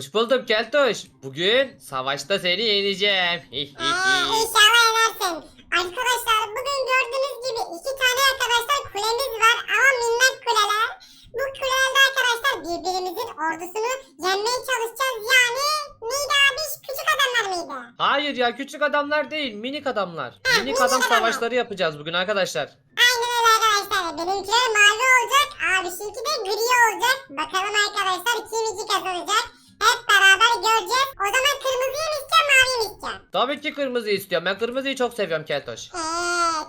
Hoş buldum Keltoş. Bugün savaşta seni yeneceğim. Ee, inşallah yenersin. Arkadaşlar bugün gördüğünüz gibi iki tane arkadaşlar kulemiz var ama minnak kuleler. Bu kulelerde arkadaşlar birbirimizin ordusunu yenmeye çalışacağız. Yani neydi abi küçük adamlar mıydı? Hayır ya küçük adamlar değil minik adamlar. Minik minik adam adamlar. savaşları yapacağız bugün arkadaşlar. Aynen öyle arkadaşlar. Benimkiler mavi olacak. Abişinki de gri olacak. Bakalım arkadaşlar kim iki kazanacak. Beraber göreceğiz. O zaman kırmızıyı mı isteyeceğim maviyi mi isteyeceğim? Tabii ki kırmızı istiyorum. Ben kırmızıyı çok seviyorum Keltoş. Eee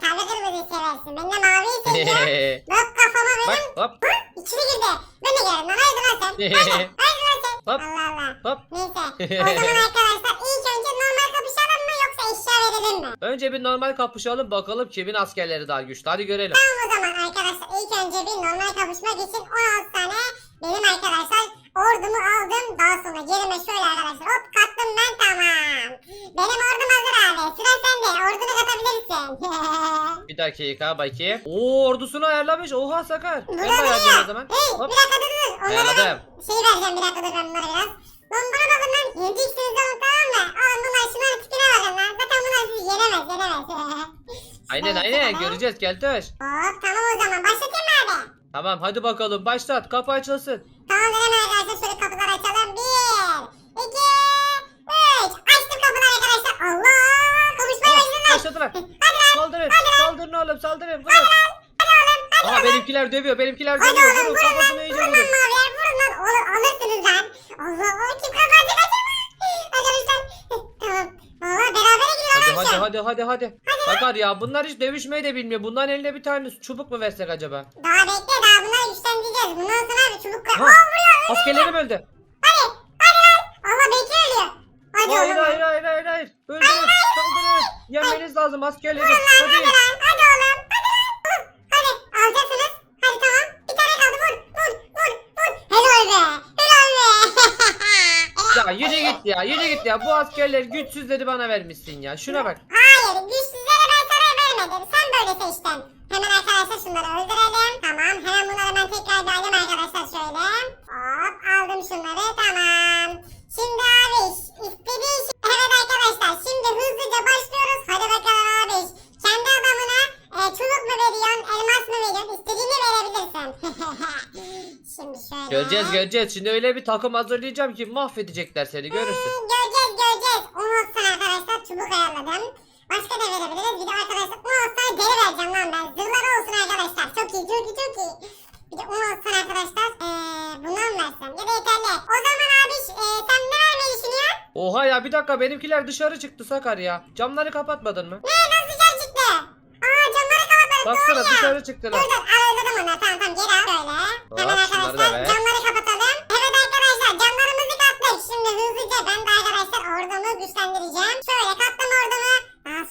tabii kırmızıyı seversin. Ben de maviyi seviyorum. Bak kafama Bak benim hop İçine girdi. Ben de gelirim lan. Haydi lan sen. Haydi. Haydi lan sen. Hop. Allah Allah. hop. Neyse. O zaman arkadaşlar ilk önce normal kapışalım mı yoksa eşya verelim mi? Önce bir normal kapışalım bakalım kimin askerleri daha güçlü. Hadi görelim. Tamam o zaman arkadaşlar ilk önce bir normal kapışmak için 16 tane benim arkadaşlar ordumu aldım. Daha sonra yerime şöyle arkadaşlar hop kattım ben tamam. Benim ordum hazır abi. Sıra sende. Ordunu katabilirsin. Bir dakika bakayım. Oo ordusunu ayarlamış. Oha Sakar. Ben ayarlayayım o duruyor. zaman. Hey Hop. bir dakika dur dur. Onlara şey vereceğim bir dakika dur ben bunlara biraz. Lan bana bakın lan. Yeneceksiniz oğlum tamam mı? Oğlum bunlar şunların tipine bakın lan. Zaten bunlar sizi yenemez yenemez. Aynen aynen göreceğiz Keltoş. Hop tamam o zaman başlatayım abi? Tamam hadi bakalım başlat kapı açılsın. Tamam hemen arkadaşlar şöyle kapıları açalım. Bir, iki, üç. Açtım kapıları arkadaşlar. Allah! Konuşmaya Ah, başladılar. başladılar. Saldırın. Saldırın oğlum saldırın. Vurun. Aha benimkiler dövüyor. Benimkiler Hadi dövüyor. oğlum Vurun vurun lan. kafasını iyice maviler. Vurun lan. Oğlum alırsınız lan. Allah Allah kim kazanacak acaba? Arkadaşlar. Tamam. Valla berabere gidiyor Hadi arkadaşlar. hadi hadi hadi hadi. Sakar ya bunlar hiç dövüşmeyi de bilmiyor. Bunların eline bir tane çubuk mu versek acaba? Daha bekle daha bunları güçlendireceğiz. Bundan sonra abi çubuk koy. Ha, vuruyor. askerlerim öldü. Hadi. Hadi lan. Allah bekle ölüyor. Hadi Hayır oğlum. hayır hayır hayır hayır. Öldürün. Saldırın. Yenmeniz lazım askerleri. Hadi oğlum. Hadi lan. Hadi. Alacaksınız. Hadi tamam. Bir tane kaldı. Vur. Vur. Vur. Vur. Helal be. Helal be. Ya yürü git ya yürü git ya. Bu askerler güçsüzleri bana vermişsin ya. Şuna bak. Hayır. Güçsüzlere ben sana vermedim. Sen böyle seçtin. Hemen arkadaşlar şunları öldürelim. Tamam. Hemen bunları ben tekrar alayım arkadaşlar şöyle. Göreceğiz göreceğiz. Şimdi öyle bir takım hazırlayacağım ki mahvedecekler seni görürsün. Hmm, göreceğiz göreceğiz. 10 olsun arkadaşlar çubuk ayarladım. Başka ne verebiliriz? Bir de arkadaşlar 10 olsun deri vereceğim lan ben. Zırhları olsun arkadaşlar. Çok iyi çok iyi çok iyi. Bir de 10 olsun arkadaşlar. Ee, bundan mı versem? Ya da yeterli. O zaman abi e, sen ne vermeyi düşünüyorsun? Oha ya bir dakika benimkiler dışarı çıktı Sakar ya. Camları kapatmadın mı? Ne nasıl dışarı çıktı? Aa camları kapatmadık. Baksana dışarı Dur çıktılar. dur al onları. Tamam tamam geri al. Böyle. Hemen Hop, şunları da arkadaşlar ver. camları kapatalım. Evet arkadaşlar camlarımızı kattık. Şimdi hızlıca ben de arkadaşlar ordumu güçlendireceğim. Şöyle kattım ordumu.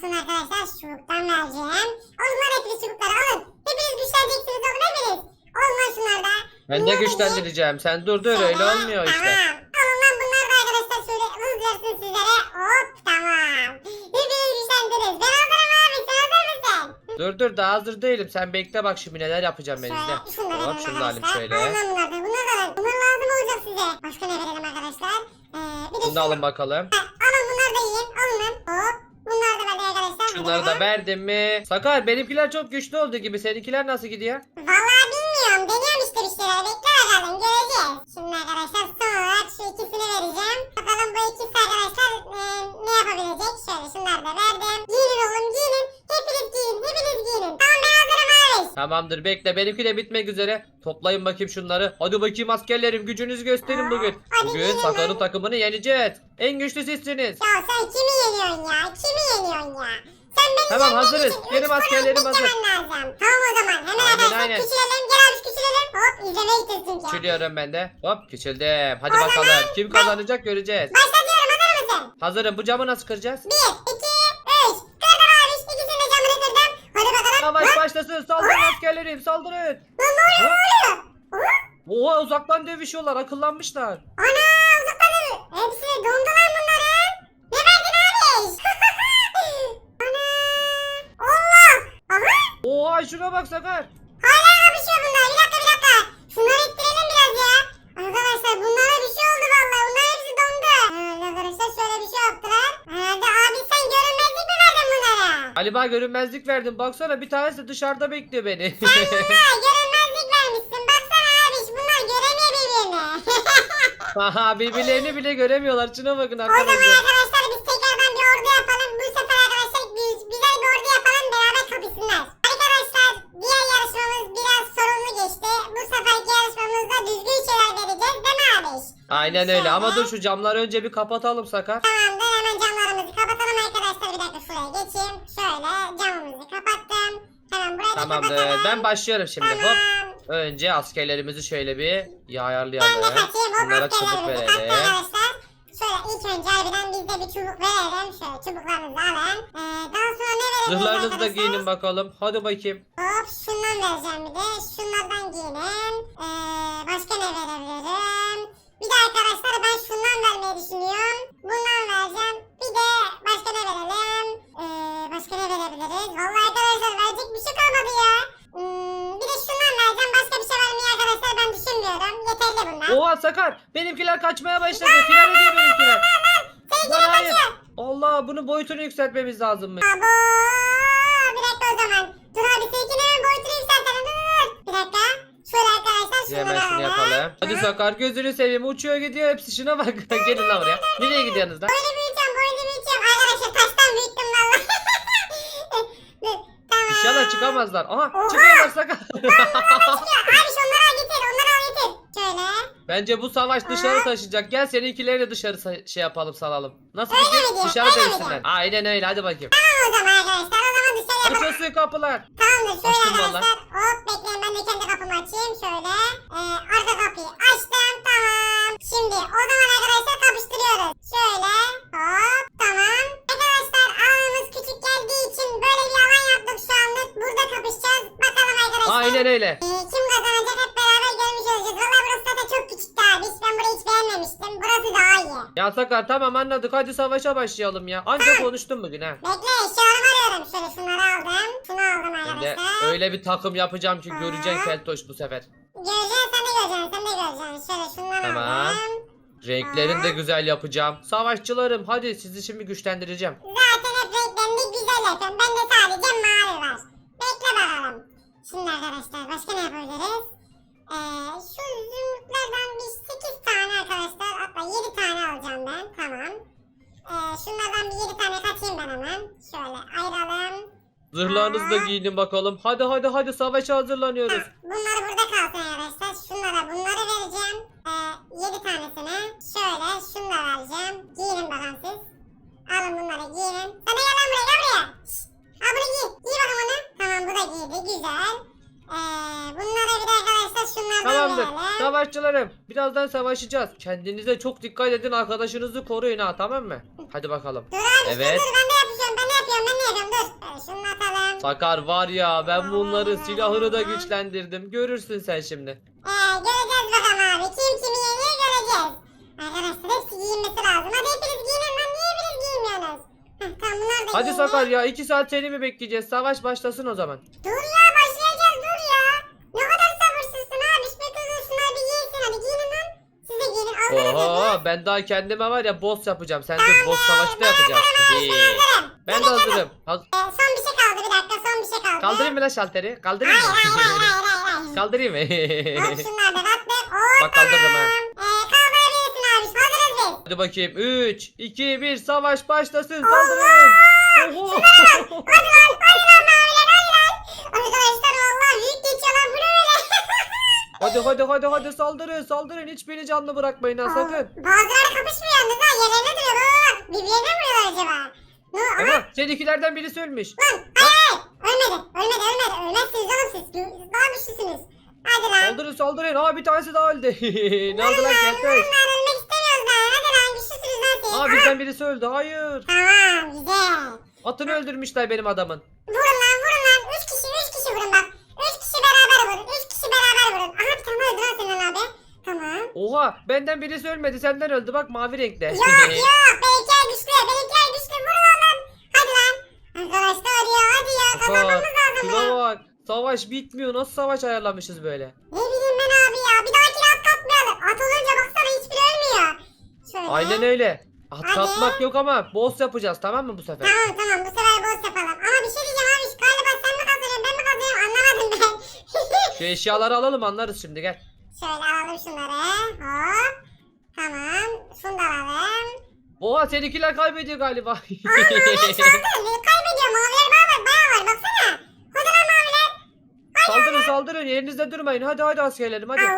Sonra arkadaşlar çubuktan vereceğim. O zaman hepiniz çubukları alın. Hepiniz güçleneceksiniz oğlum hepiniz. Olun lan şunlar da. Ben de güçlendireceğim. Sen dur dur öyle olmuyor işte. Tamam. Alın lan bunları da arkadaşlar şöyle hız versin sizlere. Hop tamam. Hepiniz güçlendiniz. Ben hazırım abi. Sen hazır mısın? Dur dur daha hazır değilim. Sen bekle bak şimdi neler yapacağım ben şunları Hop şunu da alayım şöyle. Bunları. Bunlar da. Bunlar lazım olacak size. Başka ne verelim arkadaşlar? Ee, bir de Bunu da alın bakalım. Ha, alın bunları da yiyin. Alın. Hop. Bunları da verdim arkadaşlar. Şunları da verdim mi? Sakar benimkiler çok güçlü oldu gibi. Seninkiler nasıl gidiyor? Vallahi bilmiyorum. Deniyorum işte bir şeyler. Bekle bakalım. Göreceğiz. Şimdi arkadaşlar son olarak şu ikisini vereceğim. Bakalım bu ikisi arkadaşlar e, ne yapabilecek? Şöyle şunları da verdim. Giyinin oğlum giyinin. Hepiniz giyin. Hepiniz giyinin. Tamam ben hazırım abi. Tamamdır bekle benimki de bitmek üzere. Toplayın bakayım şunları. Hadi bakayım askerlerim gücünüzü gösterin bugün. Hadi Bugün gelin Sakar'ın takımını yeneceğiz. En güçlü sizsiniz. Ya sen kimi yeniyorsun ya? Kimi yeniyorsun ya? Sen beni Tamam, hazırız. için üç Benim tur askerlerim hazır. lazım. Tamam o zaman. Hemen Aynen, arkadaşlar aynen. küçülelim. Gel abi küçülelim. Hop izlemeye gideceğiz çünkü. Küçülüyorum ben de. Hop küçüldüm. Hadi O zaman bakalım. Kim ben- kazanacak göreceğiz. Başlatıyorum hazır mısın? Hazırım. Bu camı nasıl kıracağız? Bir, iki, üç. Kırdım abi. İkisini de camını kırdım. Hadi bakalım. Savaş Lan, başlasın. Saldırın askerlerim. Saldırın. lan ne oluyor ne oluyor? Oha. Uzaktan dövüşüyorlar. Akıllanmışlar. Ana uzaktan mı? Hepsi dondu lan. Ne verdin abi? Ana. Allah. Aha. Oha şuna bak Sakar. Hala kapışıyor bunlar. Bir dakika bir dakika. Şunları ittirelim biraz ya. Arkadaşlar bunlara bir şey oldu vallahi. Bunlar hepsi Galiba görünmezlik verdim. Baksana bir tanesi dışarıda bekliyor beni. Ha görünmezlik vermişsin. Baksana abi bunlar göremiyor birbirini. Haha birbirlerini bile göremiyorlar. Şuna bakın o zaman arkadaşlar. arkadaşlar biz tekrardan bir ordu yapalım. Bu sefer arkadaşlar gü- güzel bir ordu yapalım. Beraber kapışsınlar. Arkadaşlar diğer yarışmamız biraz sorunlu geçti. Bu seferki yarışmamızda düzgün şeyler vereceğiz değil mi abi? Aynen öyle ama dur şu camları önce bir kapatalım Sakar. Tamamdır hemen Tamamdır. Ben başlıyorum şimdi. Hop. Önce askerlerimizi şöyle bir ya Ben de kaçayım. Hop Bunlara çubuk askerlerimizi verelim. arkadaşlar. Şöyle ilk önce harbiden biz de bir çubuk verelim. Şöyle çubuklarınızı alın. Ee, daha sonra ne verebiliriz Zırhlarınızı da arkadaşlar? giyinin bakalım. Hadi bakayım. Hop şundan vereceğim bir de. Şunlardan giyinin. Ee, başka ne verebilirim? Bir de arkadaşlar ben şundan vermeyi düşünüyorum. Bundan vereceğim. Bir de başka ne verelim? Ee, başka ne verebiliriz? Vallahi arkadaşlar verecek bir şey kalmadı ya. Hmm, bir de şundan vereceğim. Başka bir şey vermeyi arkadaşlar ben düşünmüyorum. Yeterli bunlar. Oha Sakar. Benimkiler kaçmaya başladı. Final ediyor benimkiler. Lan hayır. Allah bunun boyutunu yükseltmemiz lazımmış. Abo! Bir dakika o zaman. Dur abi seninkinin hemen boyutunu yükseltelim. Dur dur dur. Bir dakika. Şöyle arkadaşlar şunları Hemen şunu yapalım. Hadi Sakar gözünü seveyim. Uçuyor gidiyor hepsi. Şuna bak. Gelin lan buraya. Nereye gidiyorsunuz lan? Boyunu büyüteceğim, boyunu büyüteceğim. Arkadaşlar taştan büyüttüm valla. Tamam. İnşallah çıkamazlar. Aha Oha! çıkıyorlar Sakar. Abi şu onları al getir, onları al getir. Şöyle. Bence bu savaş dışarı taşıyacak. Gel seninkileri de dışarı şey yapalım salalım. Nasıl Öyle fikir? diyor, Dışarı diyor? Aynen öyle hadi bakayım. Tamam o zaman arkadaşlar. O zaman dışarı yapalım. Açılsın kapılar. Tamamdır şöyle Açtım arkadaşlar. Hop bekleyin ben de kendi kapımı açayım. Şöyle. Ee, arka kapıyı açtım. Tamam. Şimdi o zaman arkadaşlar kapıştırıyoruz. Şöyle. Hop. Tamam. Arkadaşlar alanımız küçük geldiği için böyle bir alan yaptık şu anlık. Burada kapışacağız. Bakalım arkadaşlar. Aynen öyle. Ee, kim kazanacak hep beraber çok küçüktü abi. Hiç ben burayı hiç beğenmemiştim. Burası daha iyi. Ya Sakar tamam anladık. Hadi savaşa başlayalım ya. Anca konuştum bugün ha. Bekle eşyalarımı arıyorum. Şöyle şunları aldım. Şunu aldım Ben de arkadaşlar. öyle bir takım yapacağım ki göreceksin. Keltoş bu sefer. Göreceksin sen de göreceksin sen de göreceksin. Şöyle şundan Tamam. aldım. Renklerini de güzel yapacağım. Savaşçılarım hadi sizi şimdi güçlendireceğim. Zaten hep renklerini güzel yapıyorum. Bende sadece mavi var. Bekle bakalım. Şimdi arkadaşlar başka ne yapabiliriz? Ee, şu zümrütlerden bir 8 tane arkadaşlar. Hatta 7 tane alacağım ben. Tamam. Ee, şunlardan bir 7 tane kaçayım ben hemen. Şöyle ayıralım. Zırhlarınızı da giyinin bakalım. Hadi hadi hadi savaşa hazırlanıyoruz. Heh, bunları burada kalsın arkadaşlar. Şunlara bunları vereceğim. Ee, 7 tanesine. Şöyle şunu da vereceğim. Giyinin bakalım siz. Alın bunları giyinin. Sana gel lan buraya gel buraya. Şşt. Al bunu giy. Giy bakalım onu. Tamam bu da giydi. Güzel. Ee, bunlara bir de arkadaşlar şunlardan Tamamdır. verelim. Savaşçılarım. Birazdan savaşacağız. Kendinize çok dikkat edin. Arkadaşınızı koruyun ha tamam mı? Hadi bakalım. Dur abi Evet. dur ben de yapıyorum ben de yapıyorum ben de yapıyorum dur. Ee, şunu atalım. Sakar var ya ben bunların silahını da güçlendirdim. Görürsün sen şimdi. Ee, göreceğiz bakalım abi. Kim kimi yeniyor göreceğiz. Arkadaşlar hepsi giyinmesi lazım. Hadi hepiniz giyinin lan. Niye hepiniz giyinmiyorsunuz? Heh, tamam bunlar da Hadi giyindi. Sakar ya iki saat seni mi bekleyeceğiz? Savaş başlasın o zaman. Dur ya Ben daha kendime var ya boss yapacağım. Sen de boss savaşta yapacağız. Hazırım. Ben de hazırım. Haz- Ee, son bir şey kaldı bir dakika. Son bir şey kaldı. Kaldırayım mı lan şalteri? Kaldırayım Hayır hayır hayır mı? hayır hayır. hayır. Kaldırayım mı? Hop şunlardan attık. Hop Bak kaldırdım ha. Ee, kaldırabilirsin abi. Hazırız biz. Hadi bakayım. 3, 2, 1 savaş başlasın. Saldırın. Oho. Hadi lan hadi lan maviler hadi lan. Arkadaşlar vallahi büyük geçiyor lan bu ne böyle. Hadi hadi hadi hadi saldırın saldırın. Hiçbirini canlı bırakmayın ha sakın. Bazıları kapışmıyor yalnız ha. Yerlerine duruyor baba bak. Birbirlerine mi vuruyorlar acaba? Ne? Aha. Ama seninkilerden birisi ölmüş. Lan hayır hayır. Ölmedi. Ölmedi ölmedi. Ölmezsiniz oğlum siz. Gü- Daha güçlüsünüz. Hadi lan. Saldırın saldırın. Aa bir tanesi daha öldü. ne oldu lan Keltoş? bunlar ölmek istemiyoruz lan. Hadi lan güçlüsünüz lan siz. Aa Aha. bizden birisi öldü. Hayır. Tamam güzel. Atını öldürmüşler benim adamın. Vurun lan vurun lan. Üç kişi üç kişi vurun bak. Üç kişi beraber vurun. Üç kişi beraber vurun. Aha bir tane öldü lan senin abi. Tamam. Oha benden birisi ölmedi senden öldü bak mavi renkte. Yok yok benimkiler güçlü benimkiler güçlü vurun lan. Hadi lan. Arkadaşlar ya hadi ya kazanmamız lazım şuna bak. Savaş bitmiyor. Nasıl savaş ayarlamışız böyle? Ne bileyim ben abi ya bir dahakine at katmayalım. At olunca baksana hiçbiri ölmüyor. Şöyle. Aynen öyle. Atlatmak yok ama boss yapacağız tamam mı bu sefer? Tamam tamam bu sefer boss yapalım. Ama bir şey diyeceğim abi. Galiba sen mi kazanıyorsun ben mi kazanıyorum anlamadım ben. Şu eşyaları alalım anlarız şimdi gel. Şöyle alalım şunları. Hop. Tamam. Şunu da alalım. Oha seninkiler kaybediyor galiba. Aa maviler çaldı. Kaybediyor. Maviler bayağı var. Bayağı var. Baksana. Kocaman maviler. saldırın saldırın yerinizde durmayın. Hadi hadi askerlerim hadi. Allah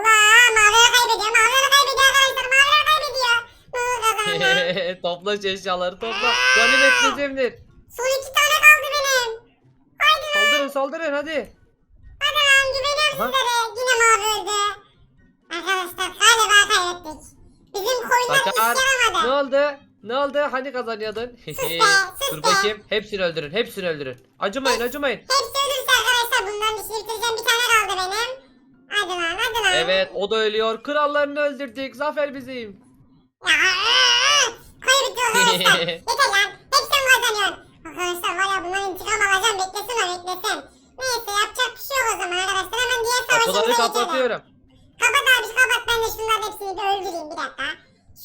maviler kaybediyor. Maviler kaybediyor arkadaşlar. Maviler kaybediyor. Ne topla şu eşyaları topla. Ganimet bizimdir. Son iki tane kaldı benim. Haydi lan. Saldırın saldırın hadi. Hadi lan güveniyorum Aha. sizlere. Yine mavi öldü. Arkadaşlar galiba kaybettik. Bizim koyunlar hiç Sakar. Ne yaramadı. oldu? Ne oldu? Hani kazanıyordun? Be, sus Dur be. bakayım. Hepsini öldürün. Hepsini öldürün. Acımayın acımayın. Hepsi ölürse arkadaşlar bunların dişini bitireceğim. Bir tane kaldı benim. Hadi lan hadi lan. Evet o da ölüyor. Krallarını öldürdük. Zafer bizim. Ya ıı, koy bitti arkadaşlar. Yeter lan. Hep sen kazanıyorsun. Arkadaşlar var ya bundan intikam alacağım. Beklesin o beklesin. Neyse yapacak bir şey yok o zaman arkadaşlar. Hemen diğer savaşımıza Kapıları geçelim. kapatıyorum. Kapat abi kapat. Ben de şunların hepsini bir öldüreyim bir dakika.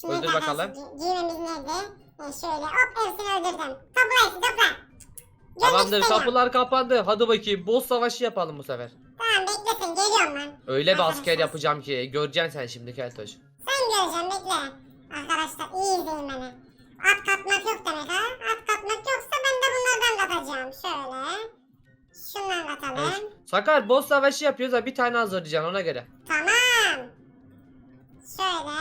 Şunu Öldür bakalım. gi- Giymemiz nerede? Ha, şöyle hop hepsini öldürdüm. Topla hepsini topla. Görmek Tamamdır istemiyorum. kapılar kapandı. Hadi bakayım boss savaşı yapalım bu sefer. Tamam beklesin geliyorum ben. Öyle bir asker yapacağım ki göreceksin sen şimdi Keltoş. Sen göreceksin bekle. Arkadaşlar iyi izleyin beni. At katmak yok demek ha. At katmak yoksa ben de bunlardan katacağım. Şöyle. Şundan katalım. Evet. Sakar boss savaşı yapıyoruz ha bir tane hazırlayacaksın ona göre. Tamam. Şöyle.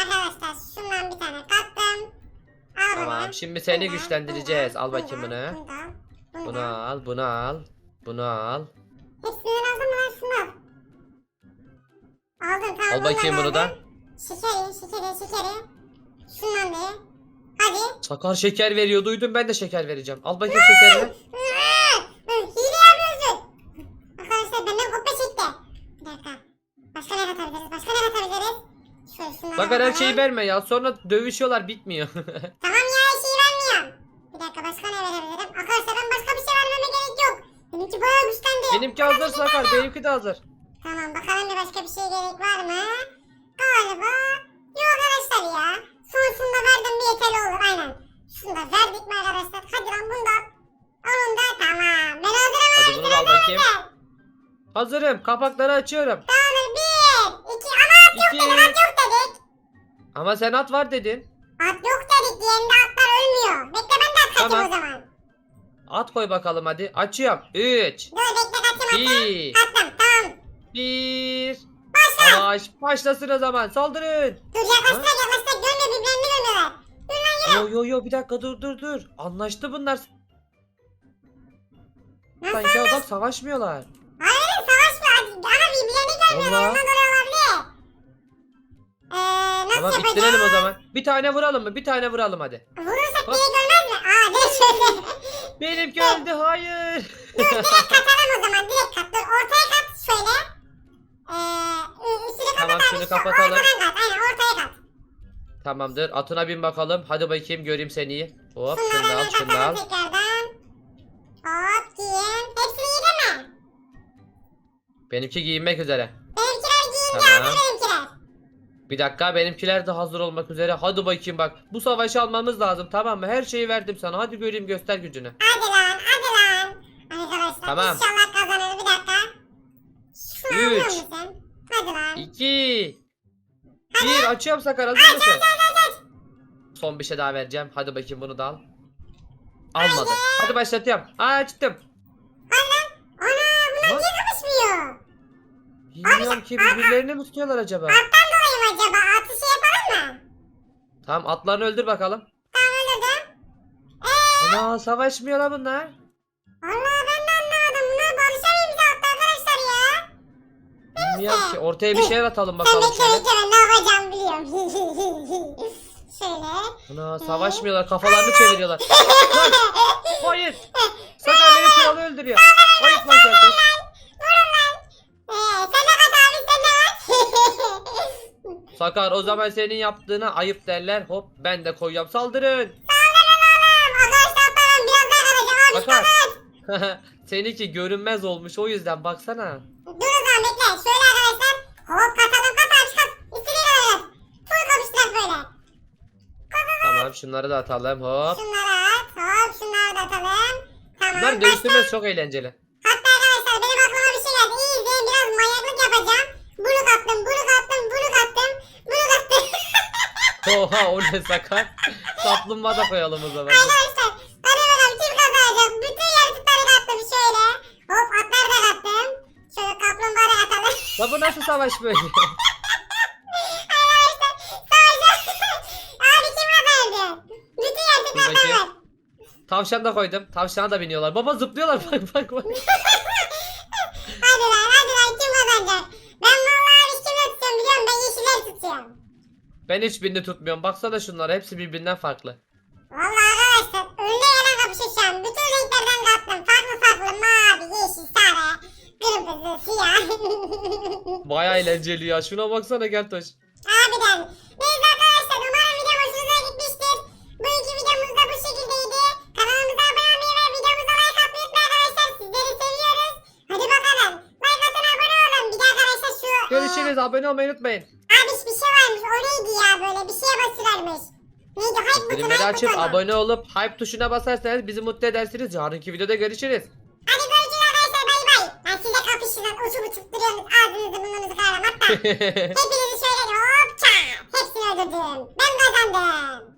Arkadaşlar şundan bir tane kattım. Al bunu. Tamam şimdi seni Bunu, güçlendireceğiz. bunu, Al bakayım bunu, bunu. Bunu da. Bunu, Bunu al bunu al. Bunu al. Hepsinden aldın mı lan şunu? Aldın tamam. Al bakayım bundan bunu da. aldın. Şekeri şekeri şekeri. Şundan da. ye. Hadi. Sakar şeker veriyor duydum ben de şeker vereceğim. Al bakayım şekerini Hile yapıyorsun. Arkadaşlar benden kopya çekti. Bir dakika. Başka ne katabiliriz? Başka ne katabiliriz? Şöyle şunları Sakar her şeyi verme ya sonra dövüşüyorlar bitmiyor. Tamam ya her şeyi vermiyorum. Bir dakika başka ne verebilirim? Arkadaşlar ben başka bir şey vermeme gerek yok. Benimki bayağı güçlendi. Benimki hazır Sakar benimki de hazır. Tamam bakalım bir başka bir şeye gerek var mı? Galiba yok arkadaşlar ya. Son şunu da verdim bir yeterli olur aynen. Şunu da verdik mi arkadaşlar? Hadi lan bunu da. al. Onu da tamam. Ben hazırım Hadi abi, bunu da al bakayım. Hazırım kapakları açıyorum. Tamamdır bir. iki ama at yok İki. dedik at yok. Ama sen at var dedin. At yok dedik diğerinde atlar ölmüyor. Bekle ben de at kaçayım Tamam. o zaman. At koy bakalım hadi. Açıyorum. 3 Dur bekle kaçayım atla. 2 Attım tamam. 1 Başla. Savaş başlasın o zaman. Saldırın. Dur yaklaştık yaklaştık görmüyor birbirlerini görmüyorlar. Dur lan yürü. Yo yo yo bir dakika dur dur dur. Anlaştı bunlar. Nasıl? Sanki bak savaşmıyorlar. Hayır savaşmıyor. Ama birbirlerini görmüyorlar. Valla. Ondan dolayı. Eee nasıl Tamam yapacağız? ittirelim o zaman. Bir tane vuralım mı? Bir tane vuralım hadi. Vurursak Hop. görmez mi? Aa direkt şöyle. Benimki öldü hayır. Dur direkt katalım o zaman. Direkt kat. Dur ortaya kat şöyle. Eee üstünü kapat Tamam, abi. şunu şu kapatalım. Ortadan kat. Aynen ortaya kat. Tamamdır. Atına bin bakalım. Hadi bakayım göreyim seni. iyi. Hop şunu Şunları da al hemen şunu da al. tekrardan. Hop giyin. Hepsini yedin mi? Benimki giyinmek üzere. Benimkiler giyindi Tamam. benimkiler. Bir dakika benimkiler de hazır olmak üzere. Hadi bakayım bak. Bu savaşı almamız lazım tamam mı? Her şeyi verdim sana. Hadi göreyim göster gücünü. Hadi lan hadi lan. Arkadaşlar Tamam. inşallah kazanırız bir dakika. Şunu Üç. musun? Hadi lan. 2 1 açıyorum Sakar hazır mısın? Son bir şey daha vereceğim. Hadi bakayım bunu da al. Almadım. Hadi başlatıyorum. Açtım. Ana bunlar What? niye kapışmıyor? Bilmiyorum ki birbirlerini mi tutuyorlar acaba? Mı acaba? Atı şey yapalım mı? Tamam atlarını öldür bakalım. Tamam öldürdüm. Eee Ana savaşmıyorlar bunlar. Vallahi ben de anlamadım. Bunlar barışamıyor bize attı arkadaşlar ya. Bilmiyorum ki. Ortaya bir şeyler atalım Sen bakalım bekle şöyle. bekle ben ne yapacağım biliyorum. Şöyle. Ana savaşmıyorlar. Kafalarını çeviriyorlar. Lan, hayır. Sakar benim kralı öldürüyor. Ayıp lan Keltoş. Vurun lan. Ee, sen de kat abi sen de kat. Sakar o zaman senin yaptığına ayıp derler. Hop ben de koyacağım. Saldırın. Saldırın oğlum. Arkadaşlar tamam biraz daha kalacağım abi. Sakar. Seninki görünmez olmuş o yüzden baksana. Dur o zaman bekle. Şöyle arkadaşlar. Hop katalım kat abi kat. İstediğin kadar yap. Full kapıştırak böyle. şunları da atalım hop. Şunları at. Hop şunları da atalım. Tamam. Bunları başka- dönüştürmesi çok eğlenceli. Hatta arkadaşlar benim aklıma bir şey geldi. İyi izleyin biraz manyaklık yapacağım. Bunu kattım, bunu kattım, bunu kattım, bunu kattım. Oha o ne sakar. Kaplumbağa da koyalım o zaman. arkadaşlar hadi bakalım kim kazanacak? Bütün yaratıkları kattım şöyle. Hop atları da kattım. Şöyle kaplumbağa da katalım. Ya bu nasıl savaş böyle? arkadaşlar savaşa. Abi kim kazandı? Bütün Dur yaratıklar bakayım. var. Tavşan da koydum. Tavşana da biniyorlar. Baba zıplıyorlar bak bak bak. Hadi lan hadi lan kim kazanacak? Ben vallahi abi kimi tutuyorum biliyorum ben yeşiller tutuyorum. Ben hiçbirini tutmuyorum. Baksana şunlara hepsi birbirinden farklı. Vallahi arkadaşlar önde yana an. Bütün renklerden kattım. Farklı farklı mavi, yeşil, sarı, kırmızı, siyah. Baya eğlenceli ya. Şuna baksana Geltoş. Harbiden. Neyse arkadaşlar umarım video hoşunuza gitmiştir. Bugünkü videomuz da bu şekildeydi. Kanalımıza abone olmayı ve videomuza like atmayı unutmayın arkadaşlar. Sizleri seviyoruz. Hadi bakalım. Like atın abone olun. Bir de arkadaşlar şu... Görüşürüz. Abone olmayı unutmayın. Abi bir şey varmış. O neydi ya böyle bir şeye basıyorlarmış. Neydi? Hype butonu. Bildirimleri hype açıp butonu. abone olup hype tuşuna basarsanız bizi mutlu edersiniz. Yarınki videoda görüşürüz. Hadi görüşürüz arkadaşlar bay bay. Ben size kapışın lan uçup uçup duruyorsunuz ağzınızı burnunuzu kırarım hatta. Hepinizi şöyle hop çat. Hepsini öldürdüm. Ben kazandım.